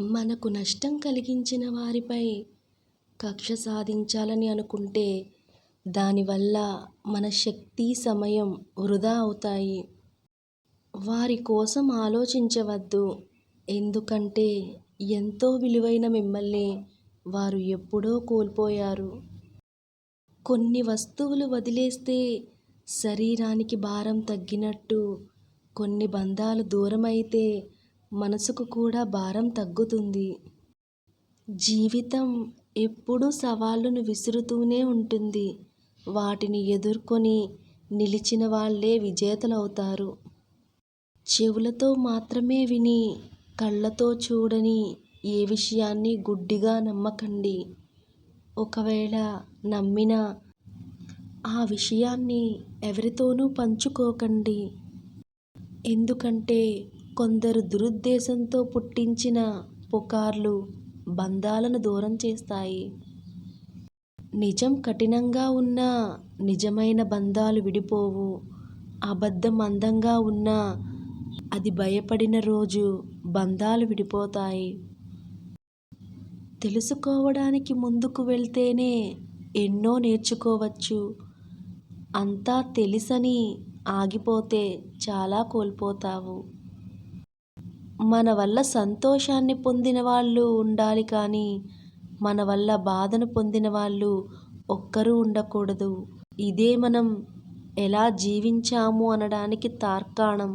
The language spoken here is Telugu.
మనకు నష్టం కలిగించిన వారిపై కక్ష సాధించాలని అనుకుంటే దానివల్ల మన శక్తి సమయం వృధా అవుతాయి. వారి కోసం ఆలోచించవద్దు. ఎందుకంటే ఎంతో విలువైన మిమ్మల్ని వారు ఎప్పుడో కోల్పోయారు. కొన్ని వస్తువులు వదిలేస్తే శరీరానికి భారం తగ్గినట్టు కొన్ని బంధాలు దూరమైతే మనసుకు కూడా భారం తగ్గుతుంది. జీవితం ఎప్పుడూ సవాళ్ళను విసురుతూనే ఉంటుంది. వాటిని ఎదుర్కొని నిలిచిన వాళ్ళే విజేతలవుతారు. చెవులతో మాత్రమే విని కళ్ళతో చూడని ఏ విషయాన్ని గుడ్డిగా నమ్మకండి. ఒకవేళ నమ్మినా ఆ విషయాన్ని ఎవరితోనూ పంచుకోకండి. ఎందుకంటే కొందరు దురుద్దేశంతో పుట్టించిన పుకార్లు బంధాలను దూరం చేస్తాయి. నిజం కఠినంగా ఉన్నా నిజమైన బంధాలు విడిపోవు. అబద్ధం అందంగా ఉన్నా అది భయపడిన రోజు బంధాలు విడిపోతాయి. తెలుసుకోవడానికి ముందుకు వెళ్తేనే ఎన్నో నేర్చుకోవచ్చు. అంతా తెలిసని ఆగిపోతే చాలా కోల్పోతావు. మన వల్ల సంతోషాన్ని పొందిన వాళ్ళు ఉండాలి కానీ మన వల్ల బాధను పొందిన వాళ్ళు ఒక్కరూ ఉండకూడదు. ఇదే మనం ఎలా జీవించాము అనడానికి తార్కాణం.